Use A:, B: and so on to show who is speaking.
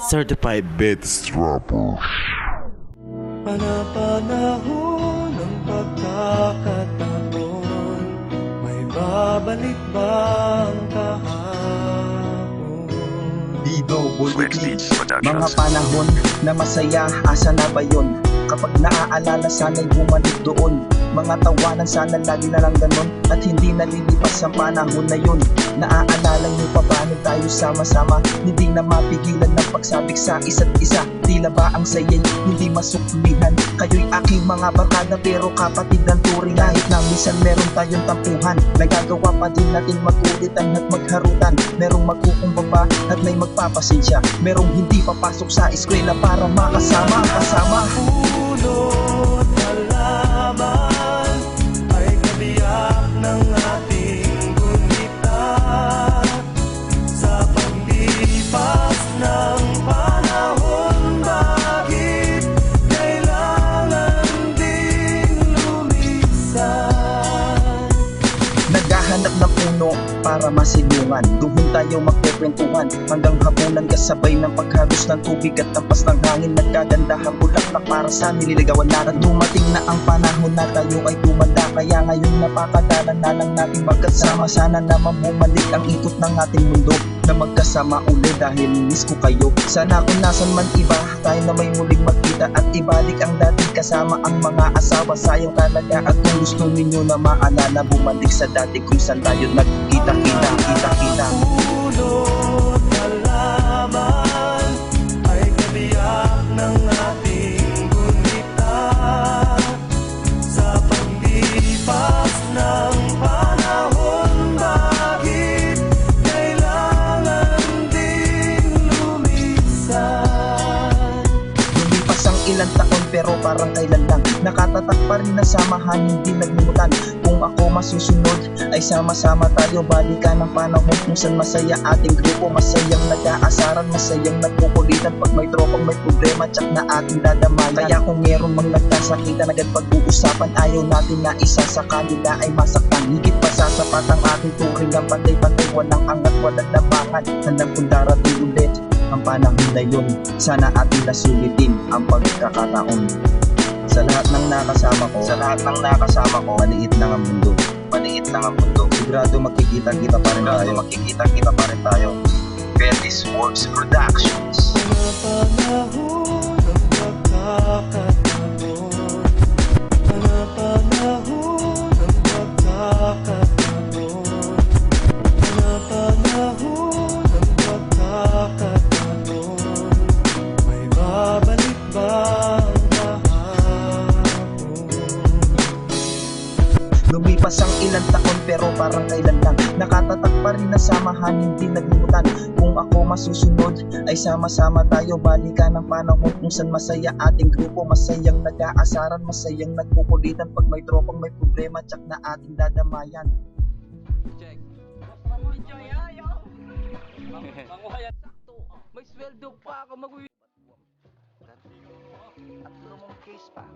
A: Certified Bits Rappers.
B: Panapanahon ng pagkakataon May babalik kahapon?
C: Buliti
A: Backstage Productions.
C: Mga panahon na masaya, asa na ba yun? Kapag naaalala sana'y bumalik doon Mga tawanan sana lagi na lang ganun At hindi nalilipas ang panahon na yun. Naaalala niyo pa paano tayo sama-sama? Hindi na mapigilan ng pagsabik sa isa't isa. Tila ba ang saya'y hindi masuklihan? Kayo'y aking mga barkada pero kapatid ng turing. Kahit na minsan meron tayong tampuhan Nagagawa pa din natin magulitan at magharutan. Merong magkukumbaba at may magpapasensya. Merong hindi papasok sa eskwela para makasama Kasama
B: Pulot ng
C: puno para masilungan Doon tayo magkukwentuhan Hanggang hapunan kasabay ng pagharos ng tubig At tampas ng hangin. Nagkagandahang bulaklak para sa nililigawan natin Dumating na ang panahon na tayo ay tumanda Kaya ngayon napakadalan na lang natin magkasama. Sana naman bumalik ang ikot ng ating mundo na magkasama uli dahil miss ko kayo. Sana kung nasan man iba tayo na may muling magkita At ibalik ang dati kasama ang mga asawa. Sayang talaga at kung gusto ninyo na maalala Bumalik sa dati kung saan tayo nagkita kita kita kita ilang taon pero parang kailan lang. Nakatatak pa rin na samahan hindi naglimutan Kung ako masusunod ay sama-sama tayo. Balikan ng panahon kung saan masaya ating grupo. Masayang nag-aasaran, masayang nagkukulitan. Pag may tropang may problema tsak na ating dadamayan. Kaya kung meron mang nagkasakitan agad pag-uusapan Ayaw natin na isa sa kanila ay masaktan. Higit pa sa sapat ang ating turing Ang pantay-pantay walang angat, walang labangan. Handang kung darating ulit ang panahon na yun Sana ating nasulitin ang pagkakataon. Sa lahat ng nakasama ko Sa lahat ng nakasama ko Maliit lang ang mundo. Maliit lang ang mundo. Sigurado magkikita-kita pa rin tayo. Magkikita-kita pa rin tayo. Betis Works Productions.
B: Panapanahon ng
C: Lumipas ang ilang taon pero parang kailan lang. Nakatatak pa rin na samahan hindi naglimutan. Kung ako masusunod ay sama-sama tayo. Balikan ng panahon kung saan masaya ating grupo. Masayang nag-aasaran, masayang nagkukulitan. Pag may tropang may problema tsak na ating dadamayan.
D: Enjoy ayaw. Manguhayan sakto. May sweldo pa ako mag
C: At mong case pa